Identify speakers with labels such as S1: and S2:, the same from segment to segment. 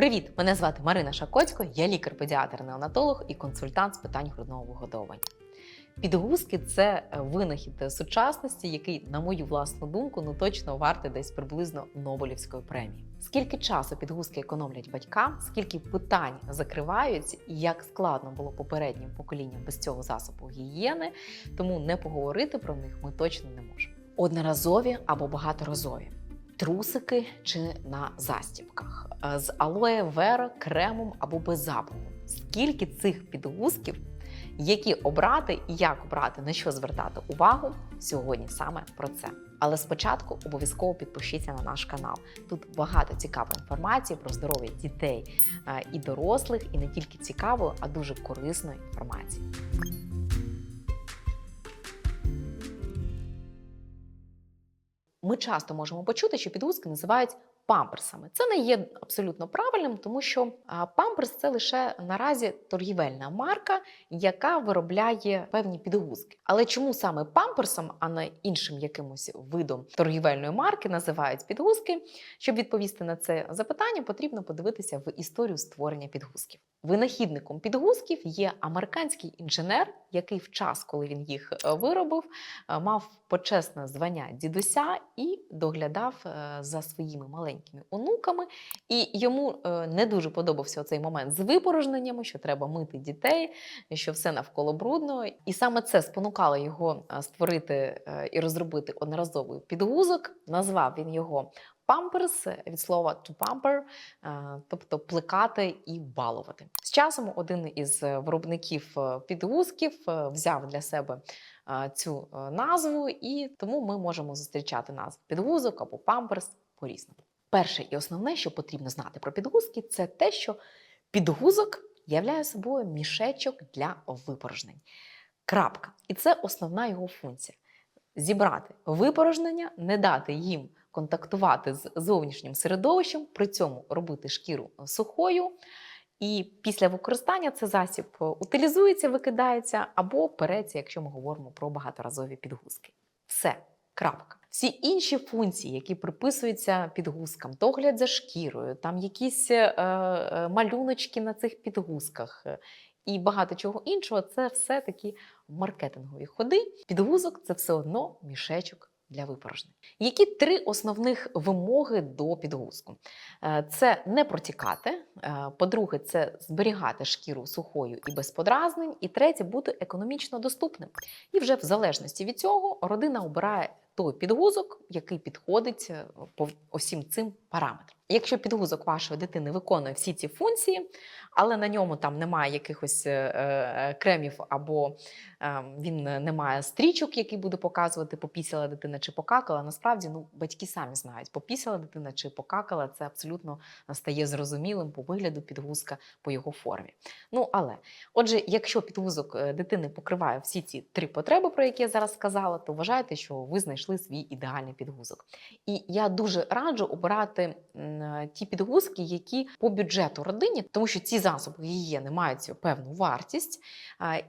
S1: Привіт! Мене звати Марина Шакоцько, я лікар-педіатр-неонатолог і консультант з питань грудного вигодовування. Підгузки це винахід сучасності, який, на мою власну думку, ну точно вартий десь приблизно Нобелівської премії. Скільки часу підгузки економлять батькам, скільки питань закривають, і як складно було попереднім поколінням без цього засобу гігієни, тому не поговорити про них ми точно не можемо. Одноразові або багаторазові. Трусики чи на застібках е, з алоє вера, кремом або без запаху. Скільки цих підгузків, які обрати і як обрати, на що звертати увагу сьогодні саме про це. Але спочатку обов'язково підпишіться на наш канал. Тут багато цікавої інформації про здоров'я дітей е, і дорослих, і не тільки цікавої, а дуже корисної інформації. Ми часто можемо почути, що підгузки називають памперсами. Це не є абсолютно правильним, тому що памперс це лише наразі торгівельна марка, яка виробляє певні підгузки. Але чому саме памперсом, а не іншим якимось видом торгівельної марки називають підгузки? Щоб відповісти на це запитання, потрібно подивитися в історію створення підгузків. Винахідником підгузків є американський інженер, який в час, коли він їх е, виробив, е, мав почесне звання дідуся і доглядав е, за своїми маленькими онуками. І йому е, не дуже подобався цей момент з випорожненнями, що треба мити дітей, що все навколо брудно. І саме це спонукало його е, створити е, і розробити одноразовий підгузок. Назвав він його. Памперс від слова to pamper, тобто плекати і балувати. З часом один із виробників підгузків взяв для себе цю назву, і тому ми можемо зустрічати назву підгузок або памперс по-різному. Перше і основне, що потрібно знати про підгузки, це те, що підгузок являє собою мішечок для випорожнень. Крапка. І це основна його функція: зібрати випорожнення, не дати їм контактувати з зовнішнім середовищем, при цьому робити шкіру сухою. І після використання цей засіб утилізується, викидається або переться, якщо ми говоримо про багаторазові підгузки. Все, крапка. Всі інші функції, які приписуються підгузкам, догляд за шкірою, там якісь е, е, малюночки на цих підгузках е, і багато чого іншого, це все такі маркетингові ходи. Підгузок це все одно мішечок для випорожнень. Які три основних вимоги до підгузку? Е, Це не протікати. е, По-друге, це зберігати шкіру сухою і без подразнень. І третє бути економічно доступним. І вже в залежності від цього родина обирає той підгузок, який підходить е, по усім цим параметрам. Якщо підгузок вашої дитини виконує всі ці функції, але на ньому там немає якихось е, е, кремів або е, він не має стрічок, який буде показувати, попісяла дитина чи покакала. Насправді, ну батьки самі знають, попісяла дитина чи покакала. Це абсолютно стає зрозумілим по вигляду підгузка, по його формі. Ну але, отже, якщо підгузок дитини покриває всі ці три потреби, про які я зараз сказала, то вважайте, що ви знайшли свій ідеальний підгузок. І я дуже раджу обирати ті підгузки, які по бюджету родині, тому що ці засоби гігієни мають певну вартість.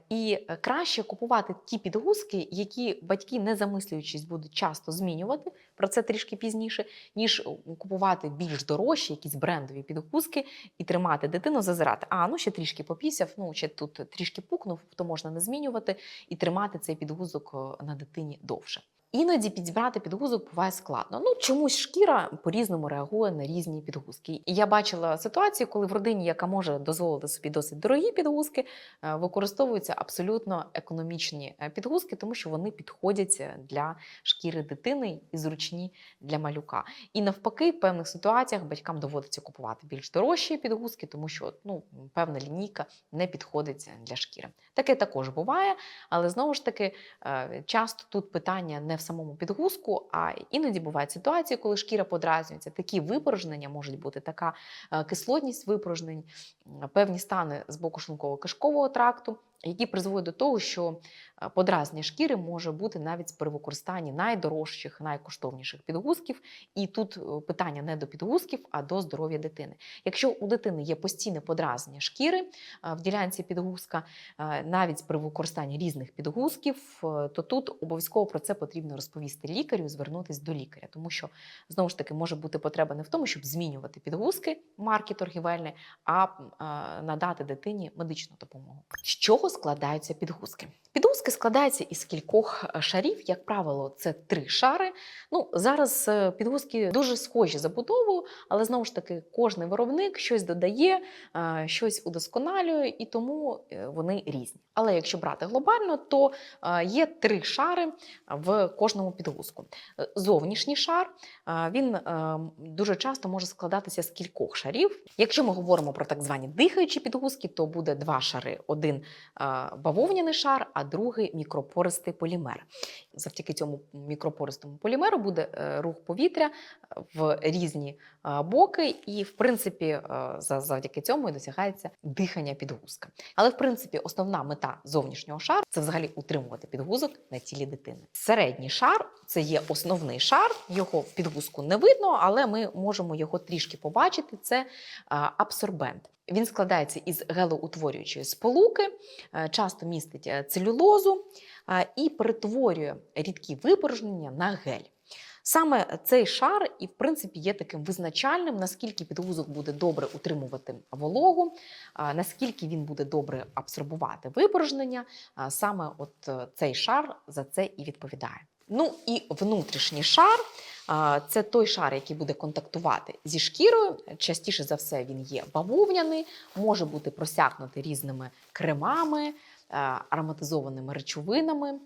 S1: І краще купувати ті підгузки, які батьки, не замислюючись, будуть часто змінювати. Про це трішки пізніше, ніж купувати більш дорожчі, якісь брендові підгузки і тримати дитину, зазирати. А ну ще трішки попісяв, ну ще тут трішки пукнув, то можна не змінювати і тримати цей підгузок на дитині довше. Іноді підібрати підгузок буває складно. Ну чомусь шкіра по-різному реагує на різні підгузки. І я бачила ситуацію, коли в родині, яка може дозволити собі досить дорогі підгузки, е, використовуються абсолютно економічні е, підгузки, тому що вони підходять е, для шкіри дитини і зручні для малюка. І навпаки, в певних ситуаціях батькам доводиться купувати більш дорожчі підгузки, тому що ну, певна лінійка не підходить для шкіри. Таке також буває, але знову ж таки часто тут питання не в самому підгузку, а іноді бувають ситуації, коли шкіра подразнюється. Такі випорожнення можуть бути, така е, кислотність випорожнень, певні стани з боку шлунково-кишкового тракту. Які призводять до того, що е, подразнення шкіри може бути навіть при використанні найдорожчих, найкоштовніших підгузків. І тут е, питання не до підгузків, а до здоров'я дитини. Якщо у дитини є постійне подразнення шкіри е, в ділянці підгузка, навіть при використанні різних підгузків, то тут обов'язково про це потрібно розповісти лікарю, звернутися до лікаря, тому що знову ж таки може бути потреба не в тому, щоб змінювати підгузки марки торгівельної, а надати дитині медичну допомогу. З чого складаються підгузки? Підгузки складаються із кількох е, шарів, як правило, це три шари. Ну зараз е, підгузки дуже схожі за будовою, але знову ж таки кожний виробник щось додає, е, щось удосконалює, і тому вони різні. Але якщо брати глобально, то є три шари в кожному підгузку. Зовнішній шар він дуже часто може складатися з кількох шарів. Якщо ми говоримо про так звані дихаючі підгузки, то буде два шари: один бавовняний шар, а другий мікропористий полімер. Завдяки цьому мікропористому полімеру буде е, рух повітря в різні е, боки, і в принципі е, за- завдяки цьому і досягається дихання підгузка. Але в принципі основна мета зовнішнього шару це взагалі утримувати підгузок на тілі дитини. Середній шар це є основний шар. Його підгузку не видно, але ми можемо його трішки побачити. Це абсорбент. Він складається із гелоутворюючої сполуки, е, часто містить е, целюлозу і перетворює рідкі випорожнення на гель. Саме цей шар і, в принципі, є таким визначальним, наскільки підгузок буде добре утримувати вологу, наскільки він буде добре абсорбувати випорожнення. Саме от е, цей шар за це і відповідає. Ну і внутрішній шар це той шар, який буде контактувати зі шкірою. Частіше за все він є бавовняний, може бути просякнутий різними кремами, е, ароматизованими речовинами.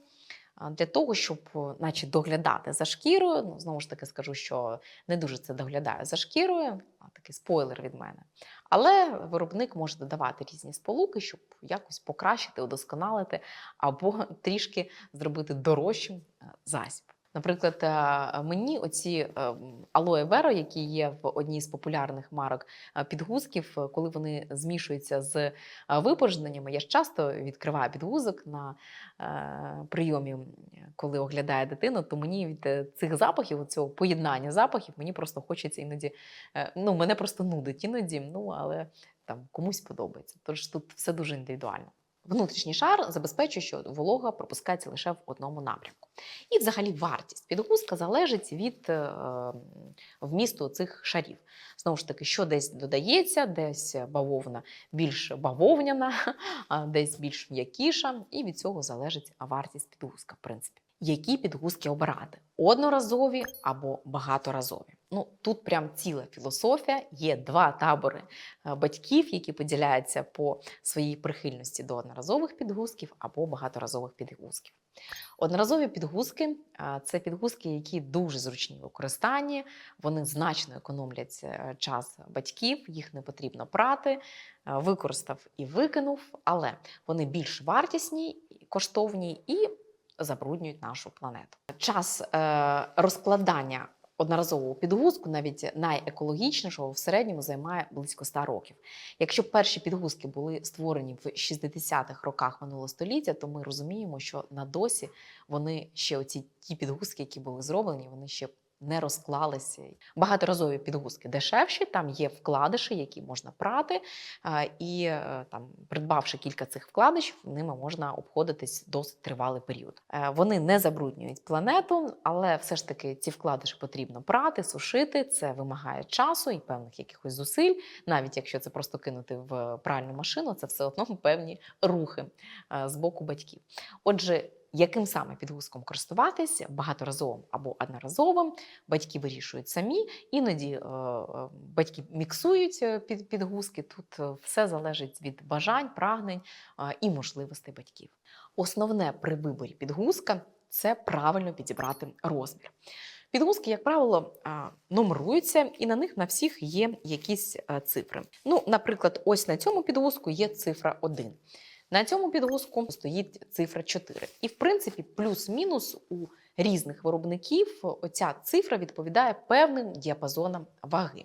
S1: Для того, щоб, наче, доглядати за шкірою, ну знову ж таки скажу, що не дуже це доглядає за шкірою, а такий спойлер від мене. Але виробник може додавати різні сполуки, щоб якось покращити, удосконалити або трішки зробити дорожчим е, засіб. Наприклад, е, мені оці е, алоє веро, які є в одній з популярних марок е, підгузків, е, коли вони змішуються з е, випорожненнями, я ж часто відкриваю підгузок на е, прийомі, коли оглядає дитину, то мені від е, цих запахів, цього поєднання запахів, мені просто хочеться іноді. е, Ну, мене просто нудить іноді, ну але там комусь подобається. Тож тут все дуже індивідуально. Внутрішній шар забезпечує, що волога пропускається лише в одному напрямку. І, взагалі, вартість підгузка залежить від е, вмісту цих шарів. Знову ж таки, що десь додається, десь бавовна більш бавовняна, десь більш м'якіша, і від цього залежить вартість підгузка, в принципі. Які підгузки обирати? Одноразові або багаторазові. Ну тут прям ціла філософія. Є два табори е, батьків, які поділяються по своїй прихильності до одноразових підгузків або багаторазових підгузків. Одноразові підгузки це підгузки, які дуже зручні в використанні, вони значно економлять е, час батьків, їх не потрібно прати, е, використав і викинув, але вони більш вартісні, коштовні і забруднюють нашу планету. Час е, розкладання одноразового підгузку, навіть найекологічнішого, в середньому займає близько 100 років. Якщо перші підгузки були створені в 60-х роках минулого століття, то ми розуміємо, що на досі вони ще оці ті підгузки, які були зроблені, вони ще не розклалися. Багаторазові підгузки дешевші, там є вкладиші, які можна прати, і е, там, придбавши кілька цих вкладишів, ними можна обходитись досить тривалий період. Е, Вони не забруднюють планету, але все ж таки ці вкладиші потрібно прати, сушити. Це вимагає часу і певних якихось зусиль. Навіть якщо це просто кинути в пральну машину, це все одно певні рухи е, з боку батьків. Отже, яким саме підгузком користуватись, багаторазовим або одноразовим, батьки вирішують самі. Іноді е, е, батьки міксують е, під, підгузки. Тут все залежить від бажань, прагнень і можливостей батьків. Основне при виборі підгузка це правильно підібрати розмір. Підгузки, як правило, нумеруються, і на них на всіх є якісь цифри. Ну, наприклад, ось на цьому підгузку є цифра 1. На цьому підгузку стоїть цифра 4. І, в принципі, плюс-мінус у різних виробників оця цифра відповідає певним діапазонам ваги.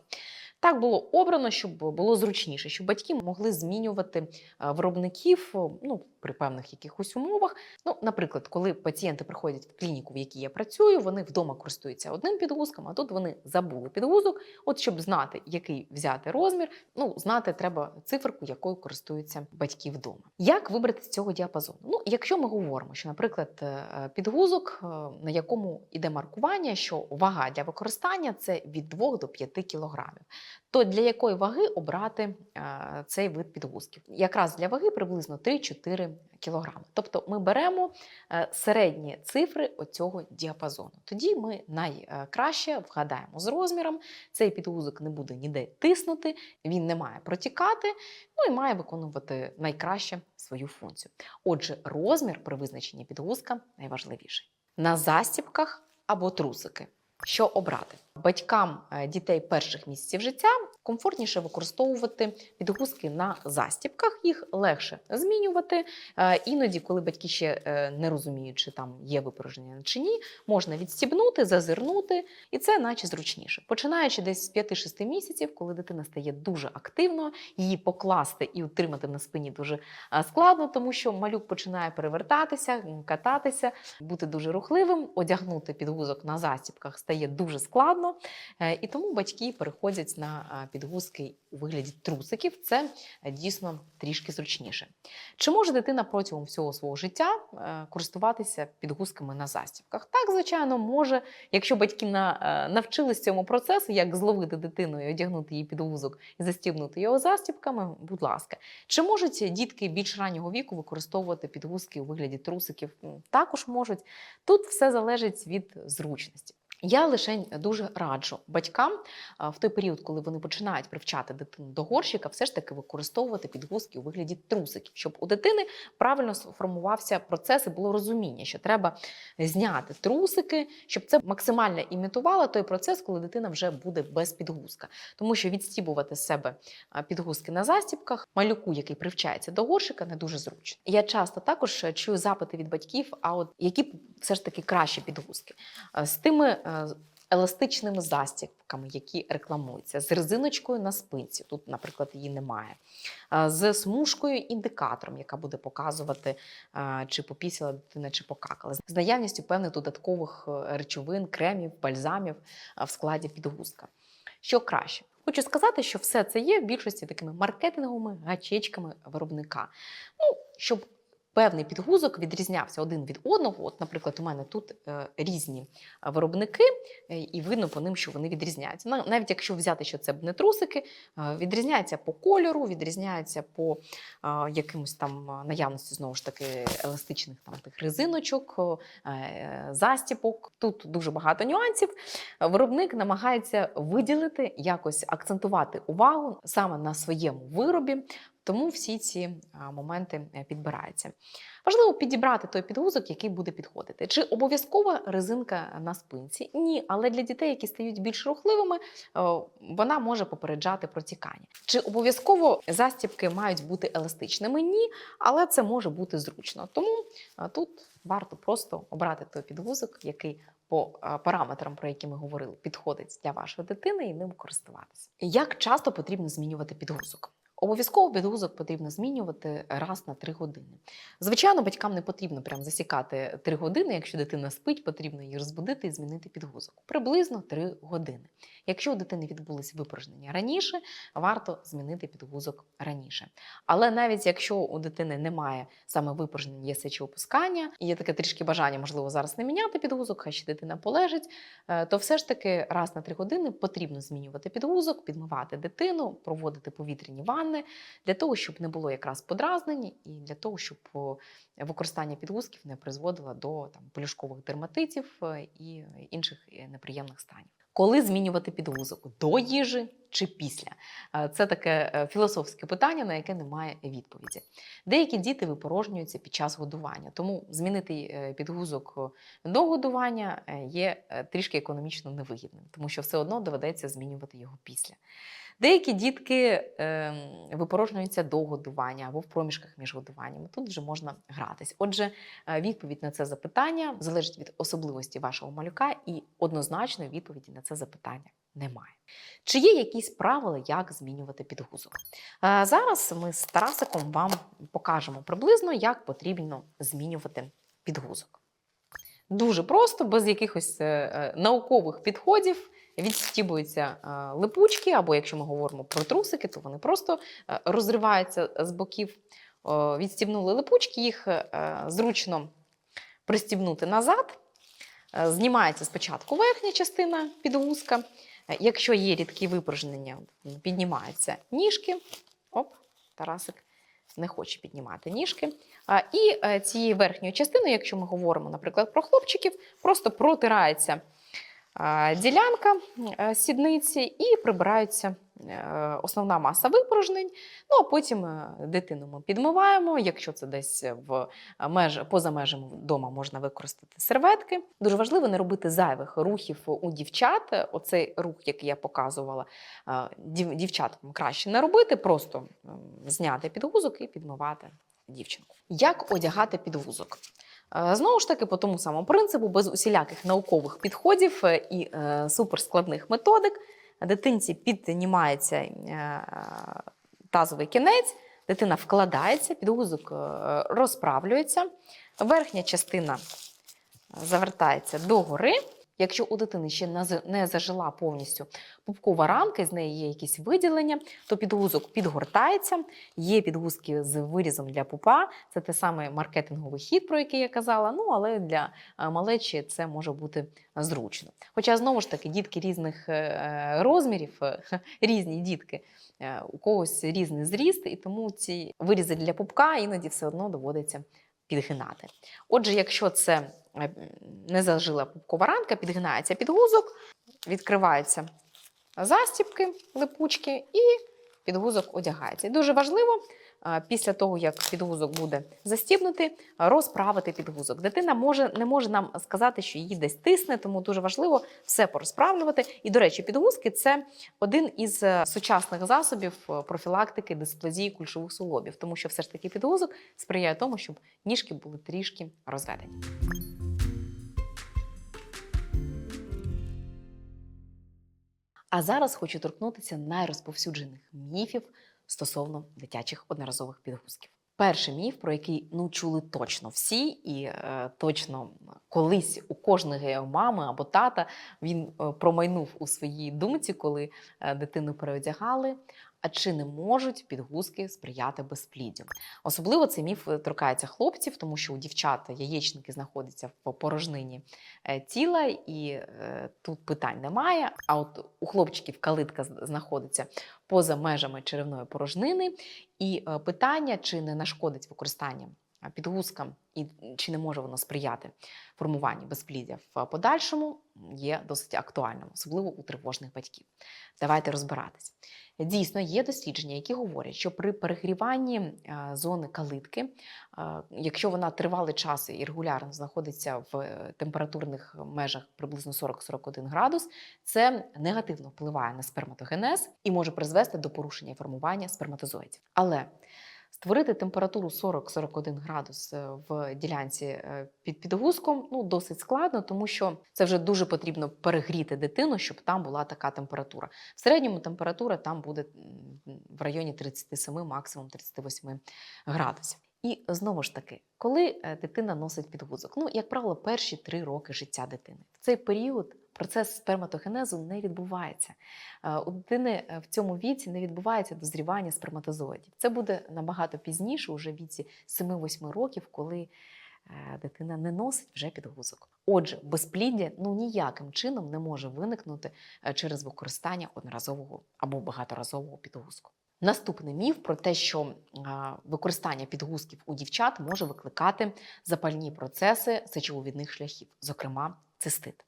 S1: Так було обрано, щоб було зручніше, щоб батьки могли змінювати е, виробників ну, при певних якихось умовах. Ну, наприклад, коли пацієнти приходять в клініку, в якій я працюю, вони вдома користуються одним підгузком, а тут вони забули підгузок. От щоб знати, який взяти розмір, ну знати треба циферку, якою користуються батьки вдома. Як вибрати з цього діапазону? Ну, якщо ми говоримо, що, наприклад, е, підгузок, е, на якому іде маркування, що вага для використання це від 2 до 5 кілограмів, то для якої ваги обрати е, цей вид підгузків? Якраз для ваги приблизно 3-4 кілограми. Тобто ми беремо е, середні цифри оцього діапазону. Тоді ми найкраще вгадаємо з розміром. Цей підгузок не буде ніде тиснути, він не має протікати, ну і має виконувати найкраще свою функцію. Отже, розмір при визначенні підгузка найважливіший. На застібках або трусики. Що обрати? Батькам е, дітей перших місяців життя комфортніше використовувати підгузки на застібках, їх легше змінювати. Е, Іноді, коли батьки ще е, не розуміють, чи там є випорожнення чи ні, можна відстібнути, зазирнути, і це наче зручніше. Починаючи десь з 5-6 місяців, коли дитина стає дуже активною, її покласти і утримати на спині дуже е, складно, тому що малюк починає перевертатися, кататися, бути дуже рухливим. Одягнути підгузок на застібках стає дуже складно. І тому батьки переходять на підгузки у вигляді трусиків. Це е, дійсно трішки зручніше. Чи може дитина протягом всього свого життя е, користуватися підгузками на застібках? Так, звичайно, може, якщо батьки е, навчились цьому процесу, як зловити дитину і одягнути її підгузок і застібнути його застібками, будь ласка. Чи можуть дітки більш раннього віку використовувати підгузки у вигляді трусиків? Також можуть. Тут все залежить від зручності. Я лише дуже раджу батькам в той період, коли вони починають привчати дитину до горщика, все ж таки використовувати підгузки у вигляді трусиків, щоб у дитини правильно сформувався процес і було розуміння, що треба зняти трусики, щоб це максимально імітувало той процес, коли дитина вже буде без підгузка. Тому що відстібувати з себе підгузки на застібках малюку, який привчається до горщика, не дуже зручно. Я часто також е, чую запити від батьків, а от які все ж таки кращі підгузки Е, з тими е, еластичними застібками, які рекламуються, з резиночкою на спинці. Тут, наприклад, її немає, е, з смужкою індикатором, яка буде показувати, е, чи попісила дитина, чи покакала, з наявністю певних додаткових е, речовин, кремів, бальзамів е, в складі підгузка. Що краще? Хочу сказати, що все це є в більшості такими маркетинговими гачечками виробника. Ну, щоб певний підгузок відрізнявся один від одного. От, наприклад, у мене тут е, різні е, виробники, е, і видно по ним, що вони відрізняються. Навіть якщо взяти, що це не трусики, відрізняються по кольору, відрізняються по якимось там наявності знову ж таки еластичних там тих резиночок, застіпок. Тут дуже багато нюансів. Виробник намагається виділити, якось акцентувати увагу саме на своєму виробі. Тому всі ці моменти е, підбираються. Важливо підібрати той підгузок, який буде підходити. Чи обов'язкова резинка на спинці? Ні, але для дітей, які стають більш рухливими, е, вона може попереджати протікання. Чи обов'язково застібки мають бути еластичними? Ні, але це може бути зручно. Тому тут варто просто обрати той підгузок, який по параметрам, про які ми говорили, підходить для вашої дитини і ним користуватися. Як часто потрібно змінювати підгузок? Обов'язково підгузок потрібно змінювати раз на 3 години. Звичайно, батькам не потрібно прям засікати 3 години. Якщо дитина спить, потрібно її розбудити і змінити підгузок. Приблизно 3 години. Якщо у дитини відбулися випорожнення раніше, варто змінити підгузок раніше. Але навіть якщо у дитини немає саме випорожнення, є сечовипускання, і є таке трішки бажання, можливо, зараз не міняти підгузок, хай ще дитина полежить, е, то все ж таки раз на 3 години потрібно змінювати підгузок, підмивати дитину, проводити повітряні ванни для того, щоб не було якраз подразнень, і для того, щоб використання підгузків не призводило до там полюшкових дерматитів е, і інших е, неприємних станів. Коли змінювати підгузок до їжі чи після? Е, Це таке е, філософське питання, на яке немає відповіді. Деякі діти випорожнюються під час годування, тому змінити е, підгузок до годування є трішки економічно невигідним, тому що все одно доведеться змінювати його після. Деякі дітки е, випорожнюються до годування або в проміжках між годуваннями. Тут вже можна гратись. Отже, відповідь на це запитання залежить від особливості вашого малюка і однозначної відповіді на це запитання немає. Чи є якісь правила, як змінювати підгузок? Е, Зараз ми з Тарасиком вам покажемо приблизно, як потрібно змінювати підгузок. Дуже просто, без якихось е, е, наукових підходів. Відстібуються липучки, або якщо ми говоримо про трусики, то вони просто розриваються з боків. Відстібнули липучки, їх зручно пристібнути назад. Знімається спочатку верхня частина підгузка. Е, Якщо є рідкі випорожнення, піднімаються ніжки. Оп, Тарасик не хоче піднімати ніжки. І е, цією верхньою частиною, якщо ми говоримо, наприклад, про хлопчиків, просто протирається ділянка е, сідниці і прибирається е, основна маса випорожнень. Ну а потім е, дитину ми підмиваємо. Якщо це десь в меж, поза межами вдома можна використати серветки. Дуже важливо не робити зайвих рухів у дівчат. Оцей рух, який я показувала, дів- дівчаткам краще не робити, просто зняти підгузок і підмивати дівчинку. Як одягати підгузок? Е, Знову ж таки, по тому самому принципу, без усіляких наукових підходів е, і е, суперскладних методик, дитинці піднімається тазовий кінець, дитина вкладається, підгузок розправлюється, верхня частина завертається догори. Якщо у дитини ще не за- не зажила повністю пупкова ранка, і з неї є якісь виділення, то підгузок підгортається. Є підгузки з вирізом для пупа. Це те саме маркетинговий хід, про який я казала. Ну але для е, малечі це може бути зручно. Хоча знову ж таки дітки різних е, розмірів, е, різні дітки, у когось різний зріст, і тому ці вирізи для пупка іноді все одно доводиться підгинати. Отже, якщо це е, не зажила пупкова ранка, підгинається підгузок, відкриваються застібки, липучки, і підгузок одягається. І дуже важливо після того, як підгузок буде застібнутий, розправити підгузок. Дитина може, не може нам сказати, що її десь тисне, тому дуже важливо все порозправлювати. І, до речі, підгузки це один із е, сучасних засобів е, профілактики дисплазії кульшових суглобів, тому що все ж таки підгузок сприяє тому, щоб ніжки були трішки розведені. А зараз хочу торкнутися найрозповсюджених міфів стосовно дитячих одноразових підгузків. Перший міф, про який ну чули точно всі, і е, точно колись у кожної мами або тата він е, промайнув у своїй думці, коли е, дитину переодягали. А чи не можуть підгузки сприяти безпліддю? Особливо цей міф е, торкається хлопців, тому що у дівчат яєчники знаходяться в порожнині е, тіла, і е, тут питань немає. А от у хлопчиків калитка знаходиться поза межами черевної порожнини, і питання, чи не нашкодить використання підгузкам і чи не може воно сприяти формуванню безпліддя в подальшому, є досить актуальним, особливо у тривожних батьків. Давайте розбиратись. Дійсно, є дослідження, які говорять, що при перегріванні зони калитки, якщо вона тривалий час і регулярно знаходиться в е, температурних межах приблизно 40-41 градус, це негативно впливає на сперматогенез і може призвести до порушення формування сперматозоїдів. Але створити температуру 40-41 градус е, в ділянці е, під підгузком ну, досить складно, тому що це вже дуже потрібно перегріти дитину, щоб там була така температура. В середньому температура там буде в районі 37, максимум 38 градусів. І знову ж таки, коли е, дитина носить підгузок, ну, як правило, перші три роки життя дитини. В цей період процес сперматогенезу не відбувається. Е, У дитини е, в цьому віці не відбувається дозрівання сперматозоїдів. Це буде набагато пізніше, уже в віці 7-8 років, коли е, дитина не носить вже підгузок. Отже, безпліддя ну ніяким чином не може виникнути через використання одноразового або багаторазового підгузку. Наступний міф про те, що використання підгузків у дівчат може викликати запальні процеси сечовивідних шляхів, зокрема цистит.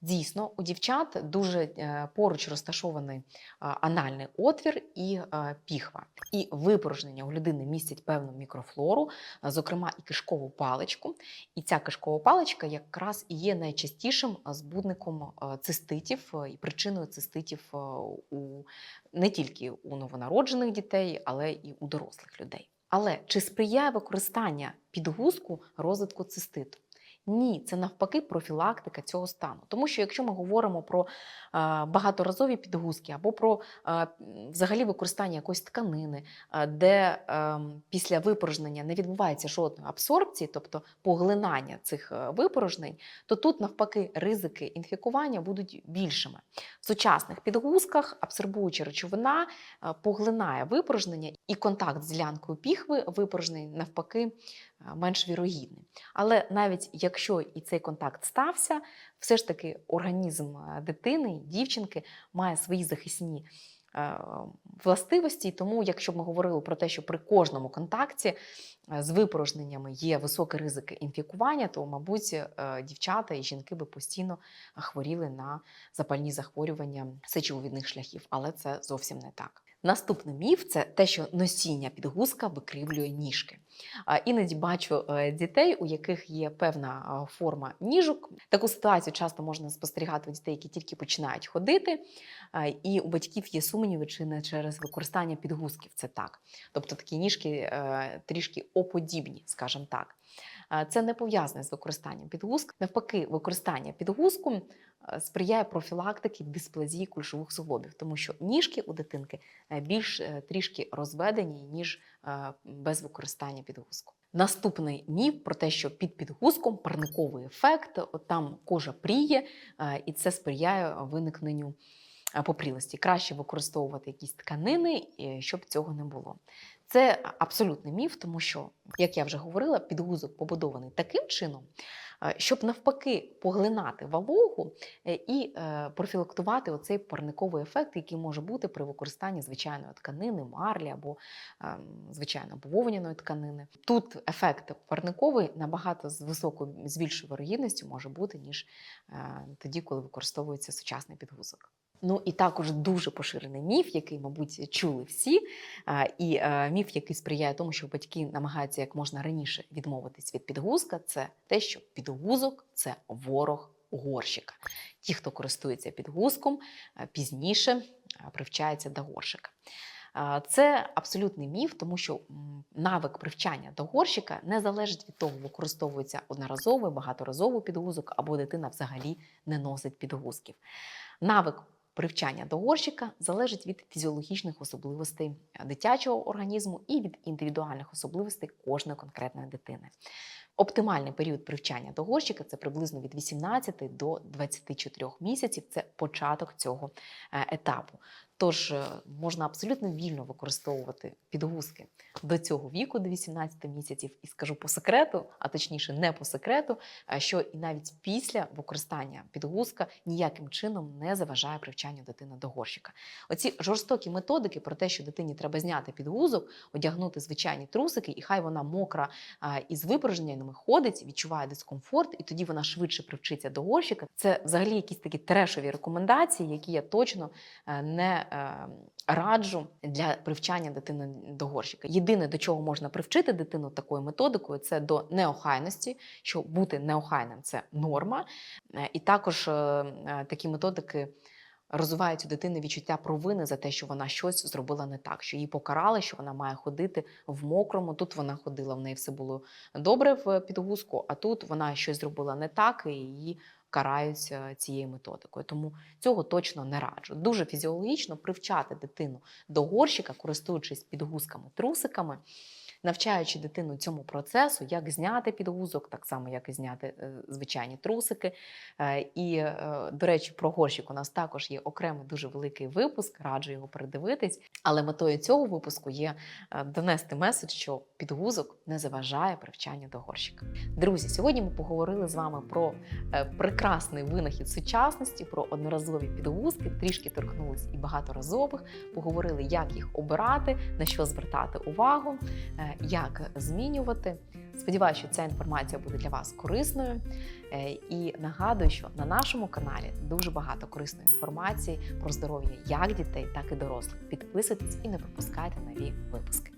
S1: Дійсно, у дівчат дуже е, поруч розташований анальний отвір і е, піхва. І випорожнення у людини містять певну мікрофлору, зокрема і кишкову паличку. І ця кишкова паличка якраз і є найчастішим збудником циститів е, і причиною циститів у не тільки у новонароджених дітей, але і у дорослих людей. Але чи сприяє використання підгузку розвитку циститу? Ні, це навпаки профілактика цього стану. Тому що якщо ми говоримо про е, багаторазові підгузки або про е, взагалі використання якоїсь тканини, е, де після випорожнення не відбувається жодної абсорбції, тобто поглинання цих випорожнень, то тут навпаки ризики інфікування будуть більшими. В сучасних підгузках абсорбуюча речовина поглинає випорожнення, і контакт з ділянкою піхви випорожнень навпаки менш вірогідний. Але навіть якщо і цей контакт стався, все ж таки організм е, дитини, дівчинки має свої захисні е, властивості. Тому, якщо б ми говорили про те, що при кожному контакті е, з випорожненнями є високий ризик інфікування, то, мабуть, е, дівчата і жінки би постійно хворіли на запальні захворювання сечовивідних шляхів, але це зовсім не так. Наступний міф це те, що носіння підгузка викривлює ніжки. Іноді бачу е, дітей, у яких є певна форма ніжок. Таку ситуацію часто можна спостерігати у дітей, які тільки починають ходити, і у батьків є сумніви, чи не через використання підгузків це так. Тобто такі ніжки е, трішки оподібні, скажімо так. Це не пов'язане з використанням підгузк. Навпаки, використання підгузку е, сприяє профілактиці дисплазії кульшових суглобів, тому що ніжки у дитинки е, більш е, трішки розведені, ніж без використання підгузку. Наступний міф про те, що під підгузком парниковий ефект, от там кожа пріє, і це сприяє виникненню попрілості. Краще використовувати якісь тканини, е, щоб цього не було. Це абсолютний міф, тому що, як я вже говорила, підгузок побудований таким чином, е, щоб навпаки поглинати вологу е, і е, профілактувати оцей парниковий ефект, який може бути при використанні звичайної тканини, марлі або ем, звичайно бавовняної тканини. Тут ефект парниковий набагато з високою з більшою вирогідністю може бути, ніж е, тоді, коли використовується сучасний підгузок. Ну і також дуже поширений міф, який, мабуть, чули всі, і е, міф, який сприяє тому, що батьки намагаються як можна раніше відмовитись від підгузка, це те, що підгузок це ворог горщика. Ті, хто користується підгузком, е, пізніше е, привчаються до горщика. Це абсолютний міф, тому що навик привчання до горщика не залежить від того, використовується одноразовий, багаторазовий підгузок, або дитина взагалі не носить підгузків. Навик привчання до горщика залежить від фізіологічних особливостей дитячого організму і від індивідуальних особливостей кожної конкретної дитини. Оптимальний період привчання до горщика це приблизно від 18 до 24 місяців. Це початок цього е, етапу. Тож е, можна абсолютно вільно використовувати підгузки до цього віку, до 18 місяців, і скажу по секрету, а точніше, не по секрету, е, що і навіть після використання підгузка ніяким чином не заважає привчанню дитини до горщика. Оці жорстокі методики про те, що дитині треба зняти підгузок, одягнути звичайні трусики, і хай вона мокра а, і з випорожненнями ходить, відчуває дискомфорт, і тоді вона швидше привчиться до горщика. Це взагалі якісь такі трешові рекомендації, які я точно е, не раджу для привчання дитини до горщика. Єдине, до чого можна привчити дитину такою методикою, це до неохайності, що бути неохайним це норма. Е, І також е, е, такі методики. Розвивають у дитини відчуття провини за те, що вона щось зробила не так, що її покарали, що вона має ходити в мокрому. Тут вона ходила, в неї все було добре в підгузку, а тут вона щось зробила не так, і її карають е, цією методикою. Тому цього точно не раджу. Дуже фізіологічно привчати дитину до горщика, користуючись підгузками, трусиками. Навчаючи дитину цьому процесу, як зняти підгузок, так само, як і зняти е, звичайні трусики. Е, І, е, до речі, про горщик у нас також є окремий дуже великий випуск, раджу його передивитись. Але метою цього випуску є донести меседж, що підгузок не заважає привчанню до горщика. Друзі, сьогодні ми поговорили з вами про прекрасний винахід сучасності, про одноразові підгузки, трішки торкнулись і багаторазових, поговорили, як їх обирати, на що звертати увагу, як змінювати. Сподіваюся, що ця інформація буде для вас корисною. Е, І нагадую, що на нашому каналі дуже багато корисної інформації про здоров'я як дітей, так і дорослих. Підписуйтесь і не пропускайте нові випуски.